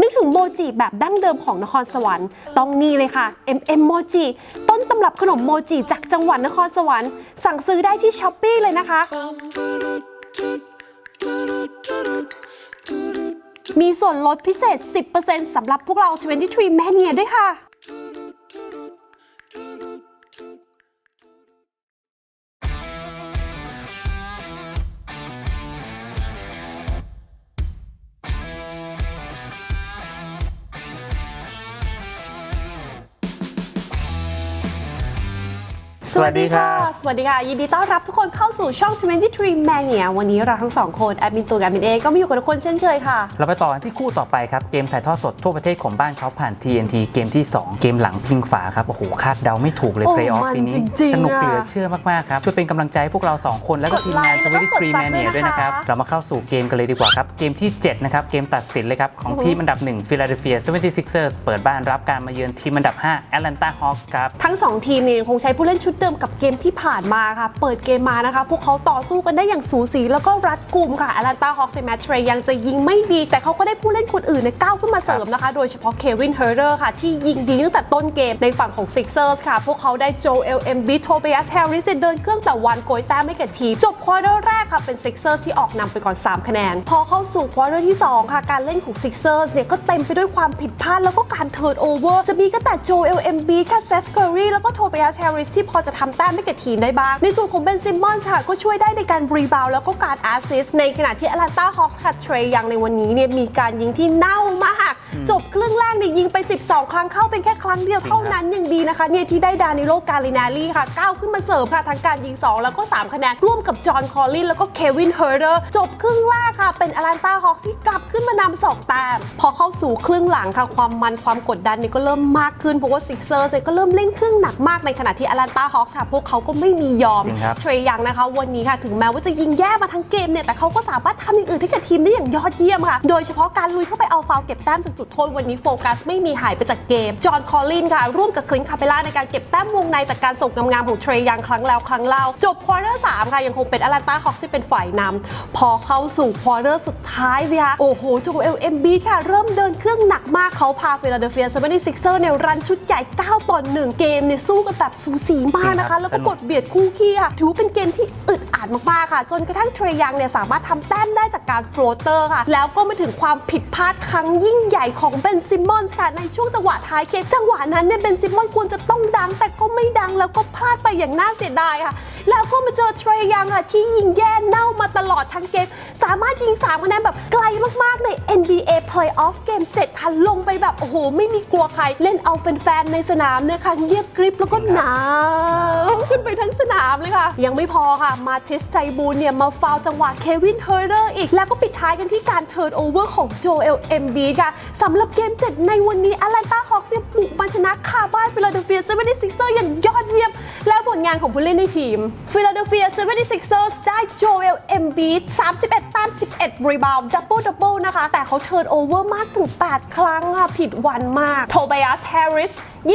นึกถึงโมจิแบบดั้งเดิมของนครสวรรค์ ต้องนี่เลยค่ะ MM โมจิต้นตำรับขนมโมจิจากจังหวัดนครสวรรค์ สั่งซื้อได้ที่ช้อปปีเลยนะคะ มีส่วนลดพิเศษ 10%สำหรับพวกเรา 23 Mania ด้วยค่ะ สวัสดีครับสวัสดีค่ะ ยินดีต้อนรับทุกคนเข้าสู่ช่อง 23 Mania วันนี้เราทั้งสองคนแอดมินตัวกับแอดมินเอก็มาอยู่กับทุกคนเช่นเคยค่ะ เราไปต่อกันที่คู่ต่อไปครับ เกมถ่ายทอดสดทั่วประเทศของบ้านเขาผ่าน TNT เกมที่ 2 เกมหลังพิงฝาครับ โอ้โห คาดเดาไม่ถูกเลยโอ้เพลย์ออฟมันปีนี้จริงๆสนุกอะเหลือเชื่อมากๆครับ ช่วยเป็นกำลังใจให้พวกเรา 2 คนแล้วก็ทีมงานกดไลค์แล้วก็กด23ซับ Mania ด้วยนะคะด้วยนะครับ เรามาเข้าสู่เกมกันเลยดีกว่าครับ เกมที่ 7 นะครับ เกมตัดสินเลยครับของทีมอันดับ1 Philadelphia 76ers เปิดบ้านรับการมาเยือนทีมอันดับ5 Atlanta Hawks ครับทั้ง 2 ทีมเนี่ยยังคงใช้ผู้เล่นชุดเดิมกับเกมที่ผ่านมาค่ะ เปิดเกมมานะคะ พวกเขาต่อสู้กันได้อย่างสูสีแล้วก็รัดกุมค่ะอ t แลนตาฮอ k ส์แมทเทรยังจะยิงไม่ดี แต่เขาก็ได้ผู้เล่นคนอื่นเนี่ยก้าวขึ้นมาเสริมนะคะ โดยเฉพาะเควินเฮอร์เรอร์ค่ะ ที่ยิงดีตั้งแต่ต้นเกมในฝั่งของซิกเซอร์สค่ะ พวกเขาได้โจเอลเอ็มบีโทเบียสแฮร์ริสเดินเครื่องแต่วันโกยแต้มไม่กับทีจบควอเตอร์แรกค่ะเป็นซิกเซอร์สที่ออกนำไปก่อน 3 คะแนน พอเข้าสู่ควอเตอร์ที่ 2 ค่ะ การเล่นของซิกเซอร์สเนี่ยก็เต็มไปด้วยความผิดพลาดแล้วก็การเทิร์นโอเวอร์จะมีก็แต่โจเอลเอ็มบีค่ะเซฟเคอรีแล้วก็โทเบียสแฮร์ริสที่พอจะทำแต้มให้กับทีมได้บ้าง ในส่วนของเบนซิมมอนส์ค่ะก็ช่วยได้ในการรีบาวแล้วก็การแอสซิสต์ในขณะที่แอตแลนตาฮอคส์ค่ะเทรยังในวันนี้เนี่ยมีการยิงที่เน่ามากจบครึ่งแรกเนี่ยยิงไป 12 ครั้งเข้าเป็นแค่ครั้งเดียวเท่านั้นยังดีนะคะเนี่ยที่ได้ดานิโลกาลินาลีค่ะก้าวขึ้นมาเสริมค่ะทั้งการยิง 2 แล้วก็ 3 คะแนน ร่วมกับจอห์นคอลลินแล้วก็เควินเฮอร์เดอร์จบครึ่งแรกค่ะ เป็นแอตแลนตาฮอ k ส์ที่กลับขึ้นมานำสองแต้มพอเข้าสู่ครึ่งหลังค่ะ ความมันความกดดันเนี่ยก็เริ่มมากขึ้นเพราะว่าซิกเซอร์เนี่ยก็เริ่มเล่นเครื่องหนักมากในขณะที่แอตแลนตาฮอ k ส์ค่ะพวกเขาก็ไม่มียอมจริงครับเทรยังนะคะวันนี้ค่ะถึงแม้ว่าจะยิงแย่มาทั้งเกมเนี่ยแต่เขาก็สามารถทำอย่างอื่นให้กับทีมได้อย่างยอดเยี่ยมค่ะ โดยเฉพาะการลุยเข้าไปเอาฟาวล์เก็บแต้มจากจุุดโทษวันนี้โฟกัสไม่มีหายไปจากเกม จอห์นคอลลินค่ะร่วมกับคลินคาเปล่าในการเก็บแต้มวงในจากการส่งงามๆของเทรยังครั้งแล้วครั้งเล่า จบควอเตอร์สามค่ะยังคงเป็นอ t แลนตาฮอ k ส์ที่เป็นฝ่ายนำพอเข้าสู่ควอเตอร์สุดท้ายสิคะโอ้โหโจเอลเอ็มบีค่ะ เริ่มเดินเครื่องหนักมากเขาพาฟิลาเดลเฟียเซเว่นซิกเซอร์เนี่ยรันชุดใหญ่ 9ต่อ1เกมเนี่ยสู้กันแบบสูสีมากนะคะ แล้วก็กดเบียดคู่ขี้ค่ะถือเป็นเกมที่อึดอัดมากๆค่ะ จนกระทั่งเทรยังเนี่ยสามารถทำแต้มได้จากการโฟลเตอร์ค่ะแล้วก็มาถึงความผิดพลาดครั้งยิ่งใหญ่ของเบนซิมมอนส์ค่ะ ในช่วงจังหวะท้ายเกมจังหวะนั้นเนี่ยเบนซิมมอนควรจะต้องดัง แต่ก็ไม่ดังแล้วก็พลาดไปอย่างน่าเสียดายค่ะ แล้วก็มาเจอเทรยังค่ะ ที่ยิงแย่เน่ามาตลอดทั้งเกม สามารถยิง3คะแนนแบบไกลมากๆใน NBA Playoff เกม7ค่ะลงไปแบบ โอ้โห ไม่มีกลัวใคร เล่นเอาแฟนๆในสนามเนี่ยค่ะเงียบกริบแล้วก็หนาวขึ้นไปทั้งสนามเลยค่ะ ยังไม่พอค่ะมาทิสไซบูนเนี่ยมาฟาวจังหวะเควินเฮอร์เรอร์อีกแล้วก็ปิดท้ายกันที่การเทิร์นโอเวอร์ของโจเอลเอ็มบีค่ะสำหรับเกม 7 ในวันนี้แอตแลนตาฮอ k ส์บุกมาชนะคาบ้านฟิลาเดลเฟียเซเว่นซิกเซอร์อย่างยอดเยี่ยม และผลงานของผู้เล่นในทีมฟิลาเดลเฟียเซเว่นซิกเซอร์ได้โจเอลเอ็มบี31แต้ม11 รีบาวด์ดับเบิลดับเบิลนะคะ แต่เขาเทิร์นโอเวอร์มากถึง 8 ครั้งอะผิดวันมากโทบ y ยัสแฮร์ริส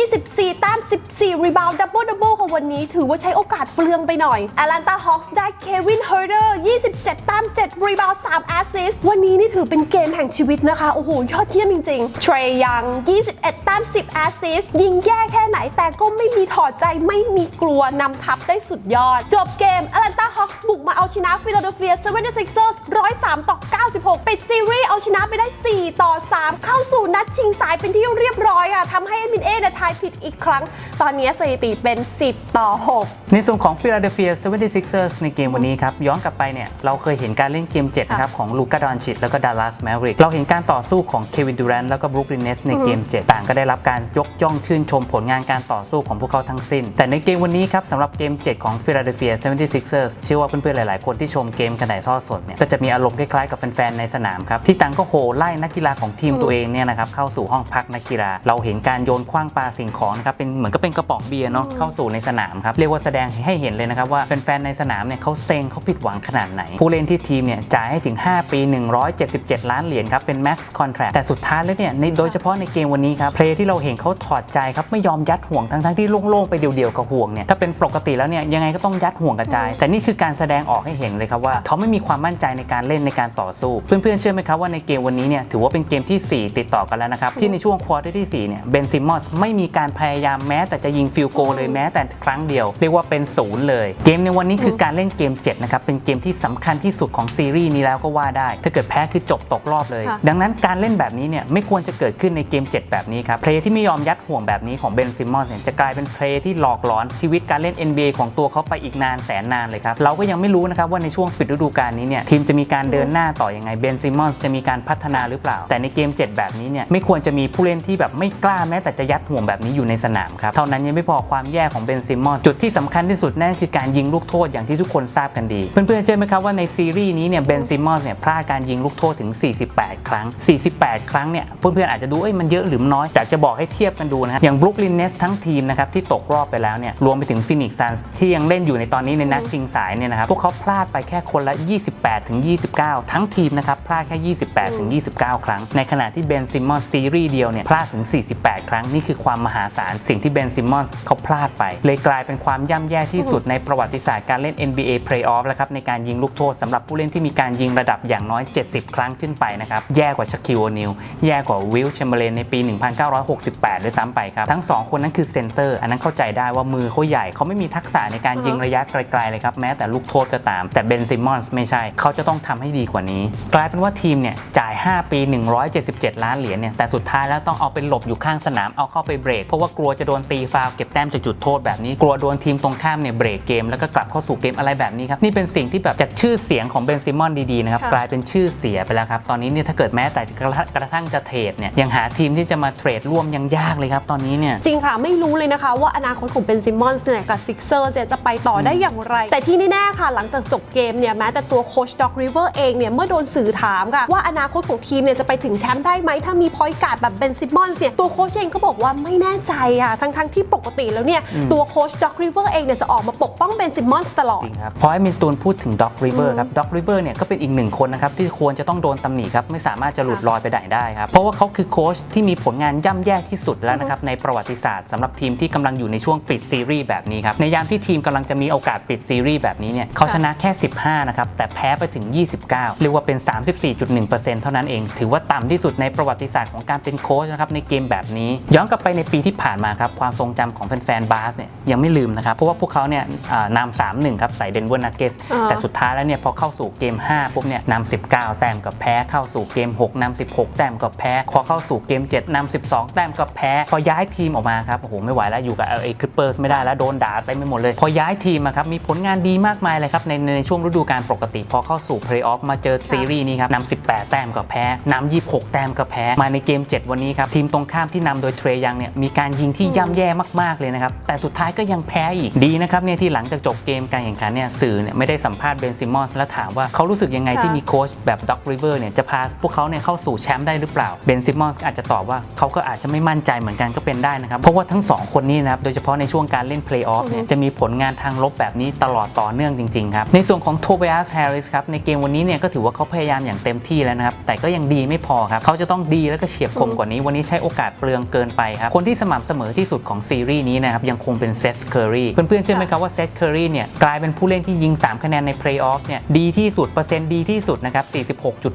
24แต้ม14 รีบาวด์ดับเบิลดับเบิลของวันนี้ ถือว่าใช้โอกาสเปลืองไปหน่อย a อ l แลนตาฮอ k ส์ได้เควินเฮอร์เดอร์27แต้ม7 รีบาวด์3แอสซิสต์วันนี้นี่ถือเป็นเกมแห่งชีวิตนะคะโอ้โหยอดเยี่ยมริง ๆ เทรยัง 21 แต้ม 10 แอสซิสต์ยิงแย่แค่ไหนแต่ก็ไม่มีถอดใจไม่มีกลัวนำทัพได้สุดยอด จบเกม a อ l แลนตาฮอ k ส์บุกมาเอาชนะฟิลาเดลเฟีย 76ers 103 ต่อ 96 ปิดซีรีส์เอาชนะไปได้ 4 ต่อ 3 เข้าสู่นัดชิงสายเป็นที่เรียบร้อยอะทำให้เอ็มินเอเนี่ยทายผิดอีกครั้ง ตอนนี้สถิติเป็น 10 ต่อ 6 ในส่วนของ Philadelphia 76ers ในเกมวันนี้ครับ ย้อนกลับไปเนี่ยเราเคยเห็นการเล่นเกม7นะครับของลูกาดอนชิตแล้วก็ Dallas Mavericks เราเห็นการต่อสู้ของเควินดูแรนแล้วก็บรูคลินเนสในเกม 7 ต่างก็ได้รับการยกย่องชื่นชมผลงานการต่อสู้ของพวกเขาทั้งสิ้น แต่ในเกมวันนี้ครับสำหรับเกม 7 ของ Philadelphia 76ers เชื่อว่าเพื่อนๆ หลายๆ คนที่ชมเกมกันไหนทอดสดเนี่ยก็จะมีอารมณ์คล้ายๆ กับแฟนๆ ในสนามครับ ที่ต่างก็โห่ไล่นักกีฬาของทีมตัวเองเนี่ยนะครับเข้าสู่ห้องพักนักกีฬา เราเห็นการโยนคว้างปาสิ่งของนะครับเป็นเหมือนก็เป็นกระป๋องเบียร์เนาะเข้าสู่ในสนามครับเรียกว่าแสดงให้เห็นเลยนะครับว่าแฟนๆ ในสนามเนี่ยเขาเซ็งเขาผิดหวังขนาดไหน ผู้เล่นที่ทีมเนี่ยจ่ายให้ถึง 5 ปี 177 ล้านเหรียญครับเป็น max contract แต่สุดท้ายแล้วเนี่ยในโดยเฉพาะในเกมวันนี้ครับเพลย์ที่เราเห็นเขาถอดใจครับไม่ยอมยัดห่วงทั้งๆที่โล่งๆไปเดียวๆกับห่วงเนี่ยถ้าเป็นปกติแล้วเนี่ยยังไงก็ต้องยัดห่วงกระจาย แต่นี่คือการแสดงออกให้เห็นเลยครับว่าเขาไม่มีความมั่นใจในการเล่นในการต่อสู้ เพื่อนๆเชื่อไหมครับว่าในเกมวันนี้เนี่ยถือว่าเป็นเกมทีสี่4 ติดต่อกันแล้วนะครับที่ในช่วงควอเตอร์ที่4เนี่ยเบนซิมอสไม่มีการพยายามแม้แต่จะยิงฟิลโกเลยแม้แต่ครั้งเดียว เรียกว่าเป็นศูนย์เลย เกมในวันนี้คือการเล่นเกม7นะครับเป็นเกมที่สำคัญที่สุดของซีรีส์นี้แล้วก็ว่าได้ ถ้าเกิดแพ้คือจบตกรอบเลยค่ะดังนั้นการเล่นแบบนี้เนี่ยไม่ควรจะเกิดขึ้นในเกม 7 แบบนี้ครับเพลย์ที่ไม่ยอมยัดห่วงแบบนี้ของเบนซิมอสเนี่ยจะกลายเป็นเพลย์ที่หลอกหลอนชีวิตการเล่น NBA ของตัวเขาไปอีกนานแสนนานเลยครับเราก็ยังไม่รู้นะครับว่าในช่วงปิดฤดูกาลนี้เนี่ยทีมจะมีการเดินหน้าต่อยังไงเบนซิมอสจะมีการพัฒนาหรือเปล่า แต่ในเกม 7 แบบนี้เนี่ยไม่ควรจะมีผู้เล่นที่แบบไม่กล้าแม้แต่จะยัดห่วงแบบนี้อยู่ในสนามครับเท่านั้นยังไม่พอความแย่ของเบนซิมอสจุดที่สำคัญที่สุดนั่นคือการยิงลูกโทษอย่างที่ทุกคนทราบกันดี เพื่อนๆเชื่อไหมครับว่าในซีรีส์นี้เนี่ยเบนซิมอสเนี่ยพลาดการยิงลูกโทษถึง 48 ครั้ง 48 ครั้งเนี่ยเพื่อนๆอาจจะดูเอ้ยมันเยอะหรือน้อยแต่จะบอกให้เทียบกันดูนะครับอย่างบรุกลินเนสทั้งทีมนะครับที่ตกรอบไปแล้วเนี่ยรวมไปถึงฟินิกซ์ซันส์ที่ยังเล่นอยู่ในตอนนี้ในนัดชิงสายเนี่ยนะครับพวกเขาพลาดไปแค่คนละ 28ถึง29 ทั้งทีมนะครับพลาดแค่ 28ถึง29 ครั้ง ในขณะที่เบนซิมมอนซีรีส์เดียวเนี่ยพลาดถึง 48 ครั้งนี่คือความมหาศาลสิ่งที่เบนซิมมอนเขาพลาดไป เลยกลายเป็นความย่ำแย่ที่สุดในประวัติศาสตร์การเล่น NBA Playoff แล้วครับในการยิงลูกโทษสำหรับผู้เล่นที่มีการยิงระดับอย่างน้อย 70 ครั้งขึ้นไปนะครับแย่กว่าชาคิวโอนิลแย่กว่าวิลแชมเบรเลนในปี 1968 ด้วยซ้ำไปครับ ทั้งสองคนนั้นคือเซนเตอร์ อันนั้นเข้าใจได้ว่ามือเขาใหญ่เขาไม่มีทักษะในการยิงระยะไกลๆเลยครับ แม้แต่ลูกโทษก็ตาม แต่เบนซิมมอนส์ไม่ใช่ เขาจะต้องทำให้ดีกว่านี้ กลายเป็นว่าทีมเนี่ยจ่าย 5 ปี 177 ล้านเหรียญเนี่ยแต่สุดท้ายแล้วต้องเอาไปหลบอยู่ข้างสนามเอาเข้าไปเบรก เพราะว่ากลัวจะโดนตีฟาวล์เก็บแต้มจากจุดโทษแบบนี้กลัวโดนทีมตรงข้ามเนี่ยเบรกเกมแล้วก็กลับเข้าสู่เกมอะไรแบบนี้ครับนี่เป็นสิ่งที่แบบจากชื่อเสียงของเบนซิมอนดีๆนะครับค่ะกลายเป็นชื่อเสียไปแล้วครับตอนนี้เนี่ยถ้าเกิดแม้แต่กระทั่งกระทั่งจะเทรดเนี่ยยังหาทีมที่จะมาเทรดร่วมยังยากเลยครับตอนนี้เนี่ยจริงค่ะไม่รู้เลยนะคะว่าอนาคตของเบนซิมอนส์เนี่ยกับซิกเซอร์จะไปต่อได้อย่างไร แต่ที่แน่ๆค่ะหลังจากจบเกมเนี่ยแม้แต่ตัวโคชด็อกริเวอร์เองเนี่ยเมื่อโดนสื่อถามค่ะว่าอนาคตของทีมเนี่ยจะไปถึงแชมป์ได้ไหมถ้ามีพอยต์การ์ดแบบเบนซิมอนส์เนี่ยตัวโคชเองก็บอกว่าไม่แน่ใจอะทั้งๆที่ปกติแล้วเนี่ยตัวโคชด็อกริเวอร์เองเนี่ยจะออกมาปกป้องเบนซิมอนส์ตลอดจริงครับพอให้มินตูนพูดถึงด็อกริเวอร์ครับด็อกริเวอร์เนี่ยก็เป็นอีกหนึ่งคนนะครับที่ควรจะต้องโดนตำหนิครับไม่สามารถจะหลุดลอยไปไหนได้ครับเพราะว่าเขาคือโค้ชที่มีผลงานย่ำแย่ที่สุดแล้วนะครับในประวัติศาสตร์สำหรับทีมที่กำลังอยู่ในช่วงปิดซีรีส์แบบนี้ครับในยามที่ทีมกำลังจะมีโอกาสปิดซีรีส์แบบนี้เนี่ยเขาชนะแค่ 15 นะครับแต่แพ้ไปถึง 29 เรียกว่าเป็น 34.1%เท่านั้นเอง ถือว่าต่ำที่สุดในประวัติศาสตร์ของการเป็นโค้ชนะครับในเกมแบบนี้ ย้อนกลับไปในปีที่ผ่านมาครับความทรงจำของแฟนๆบาสเนี่ยยังไม่ลืมนะครับเพราะว่าพวกเขาเนี่ยอ่านำ3-1ครับใส่เดนเวอร์นักเกสอ่าแต่สุดท้ายแล้วเนี่ยพอเข้าสู่เกม 5ปุ๊บเนี่ยนำ19 แต้มกับแพ้เข้าสู่เกม 6นำ16 แต้มกับแพ้ พอเข้าสู่เกม 7นำ12 แต้มกับแพ้ พอย้ายทีมออกมาครับโอ้โหไม่ไหวแล้วอยู่กับ LA Clippers ไม่ได้แล้วโดนด่าเต็มไปหมดเลย พอย้ายทีมมาครับมีผลงานดีมากมายเลยครับในในช่วงฤดูกาลปกติ พอเข้าสู่เพลย์ออฟมาเจอซีรีส์นี้ครับนำ18 แต้มกับแพ้นำ26 แต้มกับแพ้มาในเกม 7 วันนี้ครับทีมตรงข้ามที่นำโดยเทรยังเนี่ยมีการยิงที่ย่ำแย่มากๆเลยนะครับแต่สุดท้ายก็ยังแพ้อีกดีนะครับเนี่ยที่หลังจากจบเกมการแข่งขันเนี่ยสื่อเนี่ยไม่ได้สัมภาษณ์เบนซิมอนส์แล้วถามว่าเขารู้สึกยังไงค่ะที่มีโค้ชแบบด็อกริเวอร์เนี่ยจะพาพวกเขาเนี่ยเข้าสู่แชมป์ได้หรือเปล่าเบนซิมอนส์อาจจะตอบว่าเขาก็อาจจะไม่มั่นใจเหมือนกันก็เป็นได้นะครับ เพราะว่าทั้งสองคนนี้นะครับ โดยเฉพาะในช่วงการเล่นเพลย์ออฟเนี่ยจะมีผลงานทางลบแบบนี้ตลอดต่อเนื่องจริงๆครับ ในส่วนของโทเบียสแฮร์ริสครับในเกมวันนี้เนี่ยก็ถือว่าเขาพยายามอย่างเต็มที่แล้วนะครับ แต่ก็ยังดีไม่พอครับเขาจะต้องดีแล้วก็เฉียบคมกว่านี้ วันนี้ใช้โอกาสเปลืองเกินไปครับคนที่สม่ำเสมอที่สุดของซีรีส์นี้นะครับยังคงเป็นเซธเคอรีเพื่อนๆเชื่อไหมครับว่าเซธเคอรีเนี่ยกลายเป็นผู้เล่นที่ยิง 3 คะแนนในเพลย์ออฟเนี่ยดีที่สุดเปอร์เซ็นต์ดีที่สุดนะครับ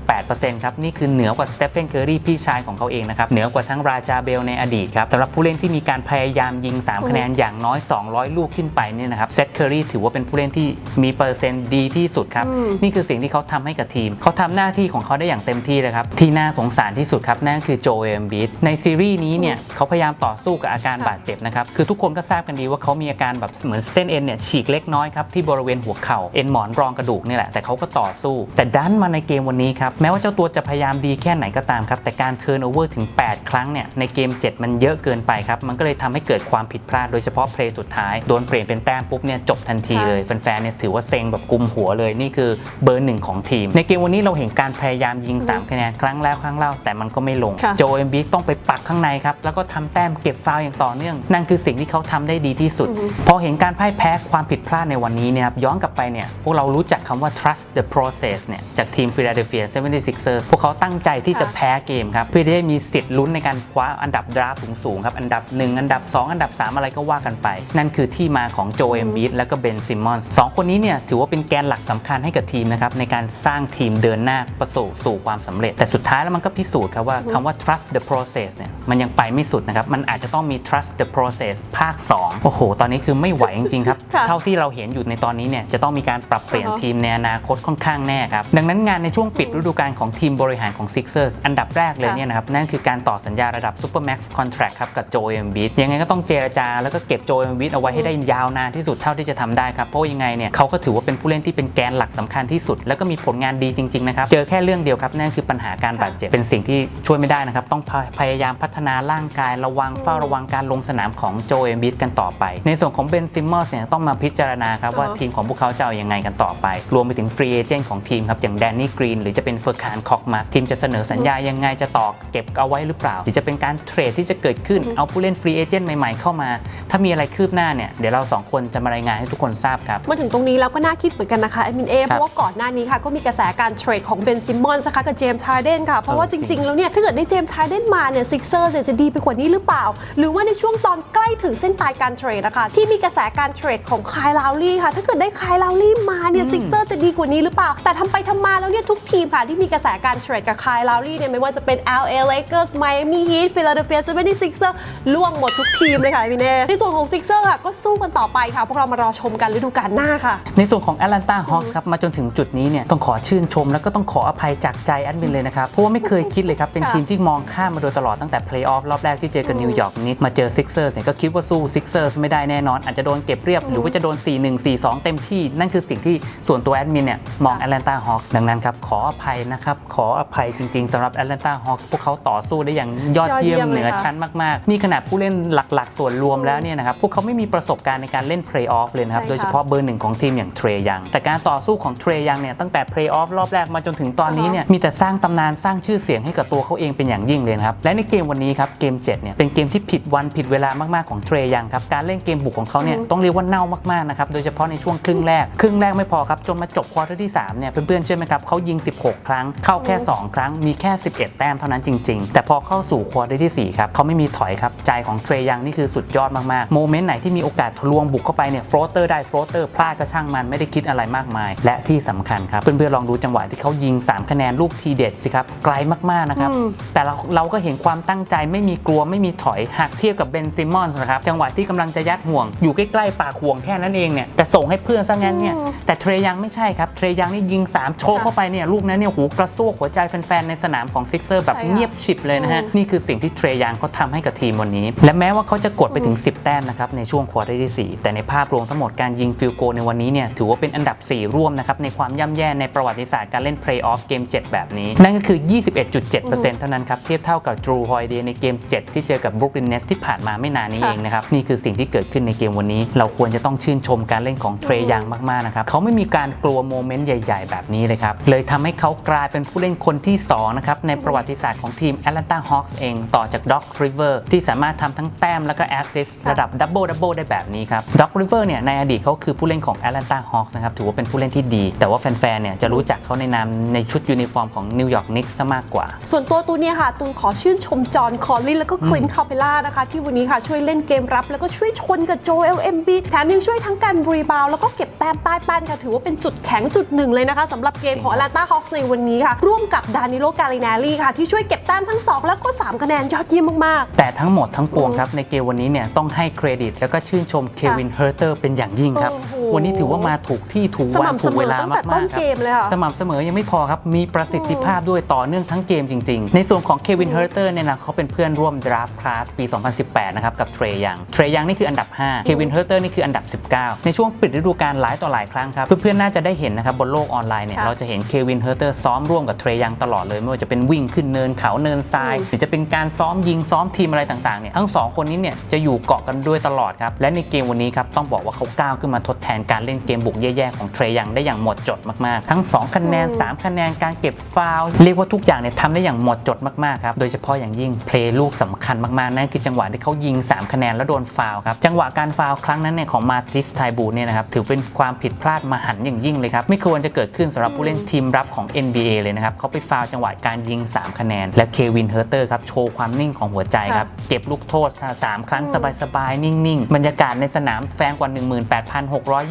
46.8%ครับนี่คือเหนือกว่าสเตฟเฟนเคอรีพี่ชายของเขาเองนะครับเหนือกว่าทั้งราจาเบลในอดีตครับสำหรับผู้เล่นที่มีการพยายามยิง 3 คะแนนอย่างน้อย 200 ลูกขึ้นไปเนี่ยนะครับเซธเคอรีถือว่าเป็นผู้เล่นที่มีเปอร์เซ็นต์ดีที่สุดครับอืมนี่คือสิ่งที่เขาทำให้กับทีม เขาทำหน้าที่ของเขาได้อย่างเต็มที่เลยครับที่น่าสงสารที่สุดครับนั่นคือโจเอมบิดในซีรีส์นี้เนี่ยเขาพยายามต่อสู้กับอาการค่ะบาดเจ็บนะครับคือทุกคนก็ทราบกันดีว่าเขามีอาการแบบเหมือนเส้นเอ็นเนี่ยฉีกเล็กน้อยครับที่บริเวณหัวเข่าเอ็นหมอนรองกระดูกนี่แหละแต่เขาก็ต่อสู้ แต่ดันมาในเกมวันนี้ครับแม้ว่าเจ้าตัวจะพยายามดีแค่ไหนก็ตามครับแต่การเทิร์นโอเวอร์ถึง 8 ครั้งเนี่ยในเกม 7 มันเยอะเกินไปครับ มันก็เลยทำให้เกิดความผิดพลาดโดยเฉพาะเพลย์สุดท้าย โดนเปลี่ยนเป็นแต้มปุ๊บเนี่ยจบทันทีเลยแฟนๆเนี่ยถือว่าเซ็งแบบกุมหัวเลยนี่คือเบอร์หนึ่งของทีม ในเกมวันนี้เราเห็นการพยายามยิง 3 คะแนนครั้งรั้งแล้วครั้งเล่าแต่มันก็ไม่ลงค่ะโจเอมบีต้องไปปักข้างในครับแล้วก็ทำแต้มเก็บฟาวล์อย่างต่อเนื่อง นั่นคือสิ่งที่เขาทำได้ดีที่สุด พอเห็นการพ่ายแพ้ความผิดพลาดในวันนี้เนี่ยครับย้อนกลับไปเนี่ยพวกเรารู้จักคำว่า trust the process เนี่ยจากทีม Philadelphia 76ers พวกเขาตั้งใจที่จะค่ะแพ้เกมครับเพื่อที่ได้มีสิทธิ์ลุ้นในการคว้าอันดับดราฟสูงๆครับอันดับ 1 อันดับ 2 อันดับ 3 อะไรก็ว่ากันไป นั่นคือที่มาของโจเอมบีและก็เบนซิมมอนส์สองคนนี้เนี่ยถือว่าเป็นแกนหลักสำคัญให้กับทีมนะครับในการสร้างทีมเดินหน้าประสบสู่ความสำเร็จ แต่สุดท้ายแล้วมันก็พิสูจน์ครับว่าคำว่า trust the process เนี่ยมันยังไปไม่สุดนะครับมันอาจจะต้องมี trust the process ภาค 2 โอ้โห ตอนนี้คือไม่ไหวจริงๆครับค่ะเท่าที่เราเห็นอยู่ในตอนนี้เนี่ยจะต้องมีการปรับเปลี่ยนอ่าฮะทีมในอนาคตค่อนข้างแน่ครับดังนั้นงานในช่วงปิดฤดูกาลของทีมบริหารของ Sixers อันดับแรกเลยค่ะเนี่ยนะครับนั่นคือการต่อสัญญาระดับ Supermax Contract ครับกับโจเอมบิยังไงก็ต้องเจรจาแล้วก็เก็บโจเอมบิเอาไว้ให้ได้ยาวนานที่สุดเท่าที่จะทำได้ครับ เพราะว่ายังไงเนี่ยเขาก็ถือว่าเป็นผู้เล่นที่เป็นแกนหลักสำคัญที่สุด แล้วก็มีผลงานดีจริงๆนะครับเจอแค่เรื่องเดียวครับนั่นคือปัญหาการบาดเจ็บเป็นสิ่งที่ช่วยไม่ได้นะครับต้องพยพยายามพัฒนาร่างกายระวังเฝ้าระวังการลงสนามของโจเอมบิกันต่อไป ในส่วนของเบนซิมเมอร์เนี่ยต้องมาพิจารณาครับว่าอ๋อทีมของพวกเขาจะเอายังไงกันต่อไป รวมไปถึงฟรีเอเจนต์ของทีมครับอย่างแดนนี่กรีนหรือจะเป็นเฟอร์คานคอกมัสทีมจะเสนอสัญญายังไงจะต่อเก็บเอาไว้หรือเปล่า หรือจะเป็นการเทรดที่จะเกิดขึ้นเอาผู้เล่นฟรีเอเจนต์ใหม่ๆเข้ามา ถ้ามีอะไรคืบหน้าเนี่ยเดี๋ยวเราสองคนจะมารายงานให้ทุกคนทราบครับมาถึงตรงนี้แล้วก็น่าคิดเหมือนกันนะคะแอดมินเอคเพรับราะว่าก่อนหน้านี้ค่ะก็มีกระแสการเทรดของเบนซิมมอนส์นะคะกับเจมส์ชาร์เดนค่ะเพราะว่าเอจอจริริงงๆแล้วเนี่ยถ้าเกิดได้เจมส์ชาร์เดนมาเนี่ยซิกเซอร์จะดีไปกว่านี้หรือเปล่า หรือว่าในช่วงตอนใกล้ถึงเส้นตายการเทรดนะคะที่มีกระแสการเทรดของคายลาวลี่ค่ะถ้าเกิดได้คายลาวลี่มาเนี่ยซิกเซอร์จะดีกว่านี้หรือเปล่า แต่ทำไปทำมาแล้วเนี่ยทุกทีมค่ะที่มีกระแสการเทรดกับคายลาวลี่เนี่ยไม่ว่าจะเป็น LA Lakers Miami Heat Philadelphia 76ers ล่วงหมดทุกทีมเลยค่ะพี่เน่ในส่วนของซิกเซอร์ค่ะก็สู้กันต่อไปค่ะพวกเรามารอชมกันฤดูกาลหน้าค่ะ ในส่วนของ Atlanta Hawks ครับมาจนถึงจุดนี้เนี่ยต้องขอชื่นชม แล้วก็ต้องขออภัยจากใจแอดมินเลยนะครับ เพราะว่าไม่เคยคิดเลยครับ เป็นค่ะทีมที่มองข้ามมาโดยตลอดตั้งแต่เพลย์ออฟรอบแรกที่เจอกับนิวยอร์กนิกมาเจอ Sixers เนี่ยก็คิดว่าสู้ Sixers ไม่ได้แน่นอน อาจจะโดนเก็บเรียบ หรือว่าจะโดน 4-1 4-2 เต็มที่ นั่นคือสิ่งที่ส่วนตัวแอดมินเนี่ยมอง Atlanta Hawks ดังนั้นครับขออภัยนะครับขออภัยจริงๆสำหรับ Atlanta Hawks พวกเขาต่อสู้ได้อย่างยอดเยี่ยมเหนือชั้นมากๆ นี่ขนาดผู้เล่นหลักๆ ส่วนรวมแล้วเนี่ยนะครับพวกเขาไม่มีประสบการณ์ในการเล่นเพลย์ออฟเลยนะครับ โดยเฉพาะเบอร์หนึ่งของทีมอย่างเทรยัง แต่การต่อสู้ของเทรยังเนี่ยตั้งแต่เพลย์ออฟรอบแรกมาจนถึงตอนนี้เนี่ยมีแต่สร้างตำนานสร้างชื่อเสียงให้กับตัวเขาเองเป็นอย่างยิ่งเลยครับและในเกมวันนี้ครับเกม7เนี่ยเป็นเกมที่ผิดวันผิดเวลามากๆของเทรยังครับการเล่นเกมบุกของเขาเนี่ยต้องเรียกว่าเน่ามากๆนะครับโดยเฉพาะในช่วงครึ่งแรกครึ่งแรกไม่พอครับจนมาจบควอเตอร์ที่3เนี่ยเพื่อนๆเชื่อไหมครับเขายิง 16 ครั้งเข้าแค่ 2 ครั้งมีแค่ 11แต้มเท่านั้นจริง ๆ แต่พอเข้าสู่ควอเตอร์ที่สี่ครับเขาไม่มีถอยครับ ใจของเทรยังนี่คือสุดยอดมากๆ โมเมนต์ไหนที่มีโอกาสทะลวงบุกเข้าไปเนี่ยโฟลเตอร์ได้โฟลเตอร์พลาดก็ช่างมันไม่ได้คิดอะไรมากมาย และที่สำคัญครับ เพื่อนๆลองดูจังหวะที่เขายิง 3 คะแนนลูกทีเด็ดสิครับไกลมากๆนะครับอืมแต่เราเราก็เห็นความตั้งใจไม่มีกลัวไม่มีถอยหากเทียบกับเบนซิมมอนส์นะครับจังหวะที่กำลังจะยัดห่วงอยู่ใกล้ๆปากห่วงแค่นั้นเองเนี่ยแต่ส่งให้เพื่อนซะงั้นเนี่ยแต่เทรยังไม่ใช่ครับเทรยังนี่ยิง 3 โชว์เข้าไปเนี่ยลูกนั้นเนี่ยหูกระซวกหัวใจแฟนๆในสนามของซิกเซอร์แบบใช่ค่ะเงียบฉิบเลยนะฮะอืมนี่คือสิ่งที่เทรยังเขาทำให้กับทีมวันนี้ และแม้ว่าเขาจะกดไปถึง 10 แต้มนะครับในช่วงควอเตอร์ที่ 4 แต่ในภาพรวมทั้งหมดการยิงฟิลโกในวันนี้เนี่ยถือว่าเป็นอันดับ 4 ร่วมนะครับในความย่ำแย่ในประวัติศาสตร์การเล่นเพลย์ออฟเกม 7 แบบนี้ นั่นก็คือ 21.7%เท่านั้นครับเทียบเท่ากับดรูฮอยเดในเกม 7 ที่เจอกับบรุกลินเนสที่ผ่านมาไม่นานนี้ค่ะเองนะครับนี่คือสิ่งที่เกิดขึ้นในเกมวันนี้ เราควรจะต้องชื่นชมการเล่นของเทรยังมากๆนะครับเขาไม่มีการกลัวโมเมนต์ใหญ่ ๆ แบบนี้เลยครับเลยทำให้เขากลายเป็นผู้เล่นคนที่สองนะครับในประวัติศาสตร์ของทีม Atlanta Hawks เองต่อจาก Doc River ที่สามารถทำทั้งแต้มแล้วก็แอสซิสต์ค่ะระดับดับเบิลดับเบิลได้แบบนี้ครับ Doc River เนี่ยในอดีตเขาคือผู้เล่นของ Atlanta Hawks นะครับถือว่าเป็นผู้เล่นที่ดี แต่ว่าแฟนๆเนี่ยจะรู้จักเขาในนามในชุดยูนิฟอร์มของ New York Knicks ซะมากกว่า ส่วนตัวตูนเนี่ยค่ะตูนขอชื่นชมจอห์นคอลลินแล้วก็คลินคาเปล่านะคะที่วันนี้ค่ะช่วยเล่นเกมรับ แล้วก็ช่วยชนกับโจเอลเอ็มบีแถมยังช่วยทั้งการรีบาวด์แล้วก็เก็บแต้มใต้แป้นค่ะถือว่าเป็นจุดแข็งจุดหนึ่งเลยนะคะสำหรับเกมของ Atlanta Hawks ในวันนี้ค่ะร่วมกับดานิโลกาลินาลีค่ะ ที่ช่วยเก็บแต้มทั้ง 2 แล้วก็ 3 คะแนนยอดเยี่ยมมากแต่ทั้งหมดทั้งปวงครับ ในเกมวันนี้เนี่ยต้องให้เครดิต แล้วก็ชื่นชมเควินเฮอร์เตอร์เป็นอย่างยิ่งครับ โอ้โห วันนี้ถือว่ามาถูกที่ถูกสวันม่ำถูกเวลาเสมอตั้งแต่มากๆต้นครัเกมเลยค่ะสม่ำเสมอยังไม่พอครับ มีประสิทธิภาพด้วยต่อเนื่องทั้งเกมจริง ๆ ในส่วนของเควินเฮอร์เตอร์เนี่ยนะเขาเป็นเพื่อนร่วมดราฟต์คลาสปี 2018 นะครับ กับเทรยังเทรยังนี่คืออันดับ 5 เควินเฮอร์เตอร์นี่คืออันดับ 19 ในช่วงปิดฤดูกาลหลายต่อหลายครั้งครับ เพื่อนๆน่าจะได้เห็นนะครับบนโลกออนไลน์เนี่ยค่ะ เราจะเห็นเควินเฮอร์เตอร์ซ้อมร่วมกับเทรยังตลอดเลยไม่ว่าจะเป็นวิ่งขึ้นเนินเขาเนินทราย หรือจะเป็นการซ้อมยิงซ้อมทีมอะไรต่างๆเนี่ยทั้งสองคนนี้เนี่ยจะอยู่เกาะกันด้วยตลอดครับและในเกมวันนี้ครับต้องบอกว่าเขาก้าวขึ้นมาทดแทนการเล่นเกมบุกแย่ๆของเทรยังได้อย่างหมดจดมากๆ ทั้ง 2 คะแนน 3 คะแนนการเก็บฟาวล์เรียกว่าทุกอย่างเนี่ยทำได้อย่างหมดจดมากๆครับโดยเฉพาะอย่างยิ่งเพลย์ลูกสำคัญมากๆนั่นคือจังหวะที่เขายิง 3 คะแนนแล้วโดนฟาวล์ครับจังหวะการฟาวล์ครั้งนั้นเนี่ยของมาติสไทบูเนี่ยนะครับถือเป็นความผิดพลาดมหันต์อย่างยิ่งเลยครับไม่ควรจะเกิดขึ้นสำหรับผู้เล่นทีมรับของ NBA เลยนะครับเขาไปฟาวล์จังหวะการยิง 3 คะแนน และเควินเฮอร์เตอร์ครับโชว์ความนิ่งของหัวใจครับเก็บลูกโทษ 3 ครั้งสบายๆนิ่งๆบรรยากาศในสนามแฟนกว่า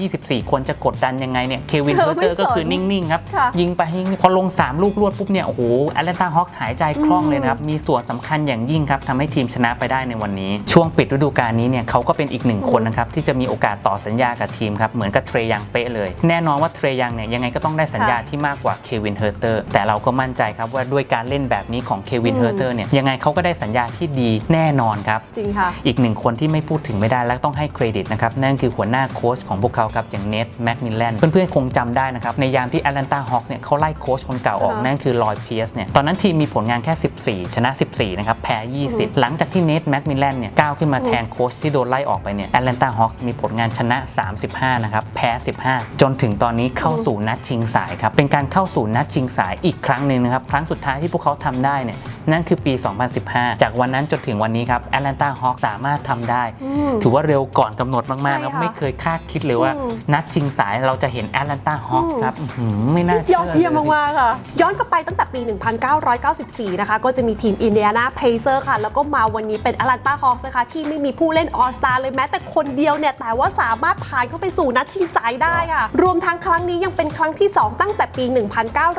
18,624 คนจะกดดันยังไงเนี่ยเควินเธเฮออร์ไม่เตอร์ก็คือสนนิ่งๆครับค่ะยิงไปยิงพอลง 3 ลูกรวดปุ๊บเนี่ยโอ้โหแอตแลนตาฮอคส์หายใจคล่องเลยนะครับ มีส่วนสำคัญอย่างยิ่งครับทำให้ทีมชนะไปได้ในวันนี้ ช่วงปิดฤดูกาลนี้เนี่ยเขาก็เป็นอีกหนึ่งคนนะครับ ที่จะมีโอกาสต่อสัญญากับทีมครับเหมือนกับเทรยังเป๊ะเลย แน่นอนว่าเทรยังเนี่ยยังไงก็ต้องได้สัญญาค่ะที่มากกว่าเควินเฮอร์เตอร์แต่เราก็มั่นใจครับว่าด้วยการเล่นแบบนี้ของเควินอืมเฮอร์เตอร์เนี่ยยังไงเขาก็ได้สัญญาที่ดีแน่นอนครับจริงค่ะอีกหนึ่งคนที่ไม่พูดถึงไม่ได้และต้องให้เครดิตนะครับนั่นคือหัวหน้าโค้ชของพวกเขาครับ อย่างเนทแม็กมิลแลนเพื่อนๆ คงจำได้นะครับ ในยามที่แอตแลนตาฮอคส์เนี่ยเขาไล่โค้ชคนเก่าออกอ่าฮะนั่นคือลอยเพียสเนี่ยตอนนั้นทีมมีผลงานแค่ 14 ชนะ 14 นะครับ แพ้ 20 หลังจากที่เนทแม็กมิลแลนเนี่ยก้าวขึ้นมาแทนโค้ชที่โดนไล่ออกไปเนี่ยแอตแลนตาฮอคส์มีผลงานชนะ 35 นะครับ แพ้ 15 จนถึงตอนนี้เข้าสู่นัดชิงสายครับเป็นการเข้าสู่นัดชิงสายอีกครั้งหนึ่งนะครับครั้งสุดท้ายที่พวกเขาทำได้เนี่ยนั่นคือปี 2015 จากวันนั้นจนถึงวันนี้ครับแอตแลนตาฮอคสามารถทำได้อืมถือว่าเร็วก่อนกำหนดมากๆใช่แล้วค่ะไม่เคยคาดคิดเลยว่าอืมนัดชิงสายเราจะเห็นแอตแลนตาฮอคส์อืมครับอื้อหือไม่น่าเชื่ยอดเยี่ยมมากๆค่ะ ย้อนกลับไปตั้งแต่ปี 1994 นะคะ ก็จะมีทีมอินเดียนาเพเซอร์ค่ะ แล้วก็มาวันนี้เป็นอ t แลนตาฮอ k ส์นะคะ ที่ไม่มีผู้เล่นออสตาเลยแม้แต่คนเดียวเนี่ย แต่ว่าสามารถผ่านเข้าไปสู่นัดชิงสายได้ค่ะ รวมทั้งครั้งนี้ยังเป็นครั้งที่ 2 ตั้งแต่ปี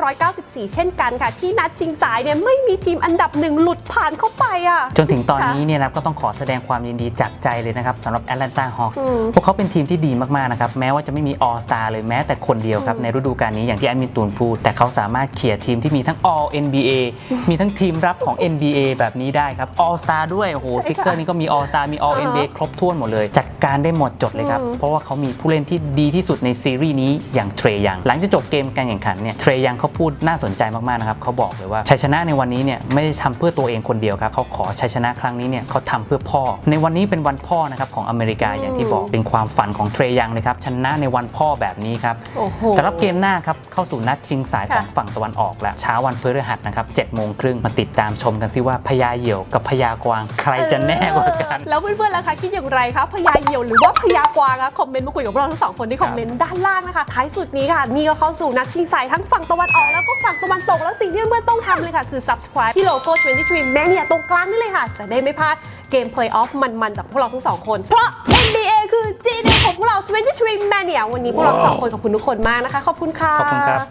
1994 เช่นกันค่ะ ที่นัดชิงสายเนี่ยไม่มีทีมอันดับหนึ่งหลุดผ่านเข้าไปอะจนถึงตอนค่ะนี้เนี่ยนะครับก็ต้องขอแสดงความยินดีจากใจเลยนะครับสำหรับแอตแลนตาฮอคส์อืมพวกเขาเป็นทีมที่ดีมากๆนะครับแม้ว่าจะไม่มีออสตาเลยแม้แต่คนเดียวครับในฤดูกาลนี้อย่างที่แอดมินตูนพูด แต่เขาสามารถเขี่ยทีมที่มีทั้ง All NBA มีทั้งทีมรับของ NBA แบบนี้ได้ครับ All Star ด้วยโอ้โหใช่ค่ะซิกเซอร์นี่ก็มี All Star มี All อ่าฮะ NBA ครบถ้วนหมดเลย จัดการได้หมดจดเลยครับอืมเพราะว่าเขามีผู้เล่นที่ดีที่สุดในซีรีส์นี้อย่างเทรยัง หลังจากจบเกมการแข่งขันเนี่ยเทรยังเขาพูดน่าสนใจมากๆนะครับเขาบอกเลยว่าชัยชนะในวันนี้เนี่ยไม่ได้ทำเพื่อตัวเองคนเดียวครับเขาขอชัยชนะครั้งนี้เนี่ยเขาทำเพื่อพ่อ ในวันนี้เป็นวันพ่อนะครับของอเมริกาอย่างที่บอกเป็นความฝันของเทรยังเลยครับชนะในวันพ่อแบบนี้ครับโอ้โห สำหรับเกมหน้าครับเข้าสู่นัดชิงสายขค่ะองฝั่งตะวันออกแล้วเช้าวันพฤหัสนะครับ7โมงครึ่งมาติดตามชมกันซิว่าพญาเหยี่ยวกับพญากวางใครจะแน่กว่ากันแล้วเพื่อนๆล่ะคะคิดอย่างไรคะพญาเหยี่ยวหรือว่าพญากวางคะคอมเมนต์มาคุยกับพวกเราทั้งสองคนที่คอมเมนต์ด้านล่างนะคะท้ายสุดนี้ค่ะนี่ก็เข้าสู่นัดชิงสายทั้งฝั่งตะวันออกแล้วก็ฝั่งตะวันตกแล้วสิ่งที่เพื่อนๆต้องทำเลยค่ะ คือ subscribe ที่โลโก้ 23 Mania ตรงกลางนี่เลยค่ะ จะได้ไม่พลาดเกม play off มันๆจากพวกเราทั้งสองคน เพราะ NBA คือ GD ของพวกเรา 23 Mania วันนี้พวกเราสองคนขอบคุณทุกคนมากนะคะ ขอบคุณค่ะ ขอบคุณครับ